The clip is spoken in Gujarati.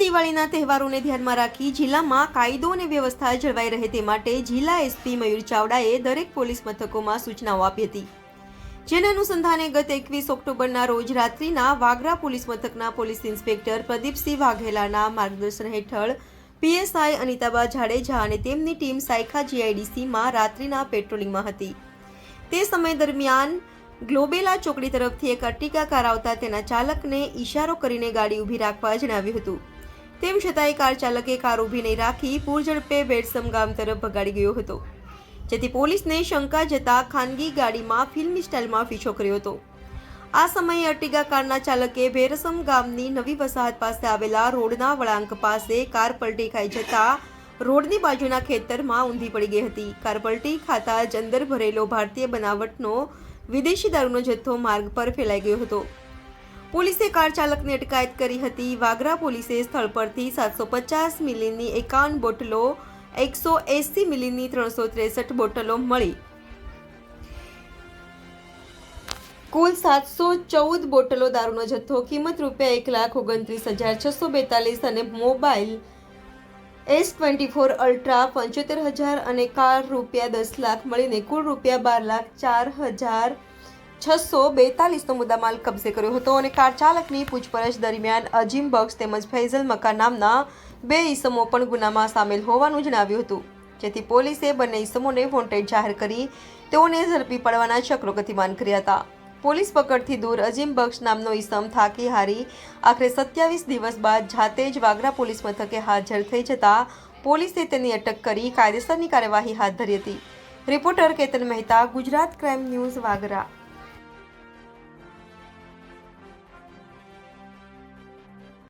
દિવાળીના તહેવારોને ધ્યાનમાં રાખી જિલ્લામાં કાયદો અને વ્યવસ્થા જળવાઈ રહે તે માટે જિલ્લા એસપી મયુર ચાવડાએ દરેક પોલીસ મથકોમાં સૂચનાઓ આપી હતી. જેના અનુસંધાને ગત એકવીસ ઓક્ટોબરના રોજ રાત્રિના વાગરા પોલીસ મથકના પોલીસ ઇન્સ્પેક્ટર પ્રદીપસિંહ વાઘેલાના માર્ગદર્શન હેઠળ પીએસઆઈ અનિતાબા જાડેજા અને તેમની ટીમ સાયખા જીઆઈડીસીમાં રાત્રિના પેટ્રોલિંગમાં હતી. તે સમય દરમિયાન ગ્લોબેલા ચોકડી તરફથી એક અર્ટિકા કાર આવતા તેના ચાલકને ઈશારો કરીને ગાડી ઊભી રાખવા જણાવ્યું હતું. તેમ છતાંય કાર ચાલકે કાર ઊભી નહીં રાખી પૂરઝડપે બેડસમ ગામ તરફ ભગાડી ગયો હતો. જેથી પોલીસને શંકા જતા ખાનગી ગાડીમાં ફિલ્મી સ્ટાઇલમાં પીછો કર્યો હતો. આ સમયે અર્ટિગા કારના ચાલકે ભેરસમ ગામની નવી વસાહત પાસે આવેલા રોડના વળાંક પાસે કાર પલટી ખાઈ જતા રોડની બાજુના ખેતરમાં ઊંધી પડી ગઈ હતી. કાર પલટી ખાતા જ અંદર ભરેલો ભારતીય બનાવટનો વિદેશી દારૂનો જથ્થો માર્ગ પર ફેલાઈ ગયો હતો. પોલીસે કાર ચાલકની અટકાયત કરી હતી. વાગરા પોલીસે સ્થળ પરથી સાતસો પચાસ મિલીની એકાવન બોટલો, એકસો એંસી મિલીની ત્રણસો ત્રેસઠ બોટલો મળી. કુલ સાતસો ચૌદ બોટલો દારૂનો જથ્થો, કિંમત રૂપિયા એક લાખ ઓગણત્રીસ હજાર છસો બેતાલીસ અને mobile S twenty four ultra પંચોતેર હજાર અને કાર રૂપિયા દસ લાખ મળીને કુલ રૂપિયા બાર લાખ ચાર હજાર છસો બેતાલીસનો મુદ્દામાલ કબજે કર્યો હતો અને કાર ચાલકની પૂછપરછ દરમિયાન અજીમ બક્ષ તેમજ ફૈઝલ મકા નામના બે ઈસમો પણ ગુનામાં સામેલ હોવાનું જણાવ્યું હતું. જેથી પોલીસે બંને ઈસમોને વોન્ટેડ જાહેર કરી તેઓને ઝડપી પડવાના ચક્રો ગતિમાન કર્યા હતા. પોલીસ પકડથી દૂર અજીમ બક્ષ નામનો ઈસમ થાકી હારી. આખરે સત્યાવીસ દિવસ બાદ જાતે જ વાગરા પોલીસ મથકે હાજર થઈ જતા પોલીસે તેની અટક કરી કાયદેસરની કાર્યવાહી હાથ ધરી હતી. Reporter Ketan Mehta, Gujarat crime news Vagra.